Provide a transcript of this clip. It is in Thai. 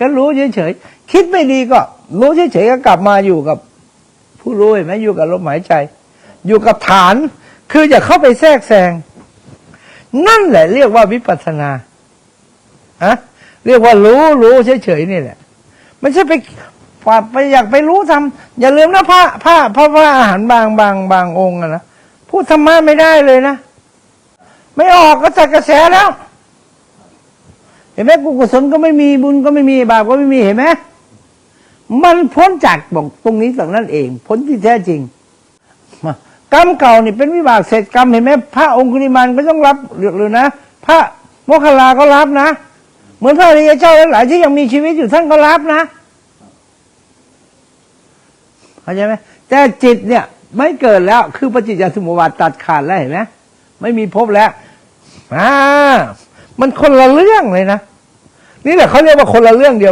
ก็รู้เฉยๆ คิดไม่ดีก็ รู้เฉยๆก็กลับมาอยู่กับ ผู้รู้เห็นไหมอยู่กับลมหายใจ อยู่กับฐาน คืออย่าเข้าไปแทรกแซง นั่นแหละ เรียกว่าวิปัสสนาอะเรียกว่ารู้รู้เฉยๆนี่แหละ ไม่ใช่ไปไปอยากไปรู้ทำอย่าลืมนะพระพระพระพระอาหารบางบางบางองค์นะพูดธรรมะไม่ได้เลยนะ ไม่ออกก็จัดกระแสแล้ว เห็นไหมกุศลก็ไม่มีบุญก็ไม่มีบาปก็ไม่มีเห็นไหมมันพ้นจากบอกตรงนี้ตรงนั้นเอง พ้นที่แท้จริงกรรมเก่านี่เป็นวิบากเศษกรรมเห็นไหมพระองคุลิมานก็ต้องรับหรือเลยนะพระโมคคัลลาก็รับนะ เหมือนพระอริยเจ้าหลายที่ยังมีชีวิตอยู่ท่านก็รับนะเข้าใจไหมแต่จิตเนี่ย ไม่เกิดแล้วคือปฏิจจสมุปบาทตัดขาดแล้วเห็นไหมไม่มีภพแล้วอ่า มันคนละเรื่องเลยนะ นี่แหละเขาเรียกว่าคนละเรื่องเดียว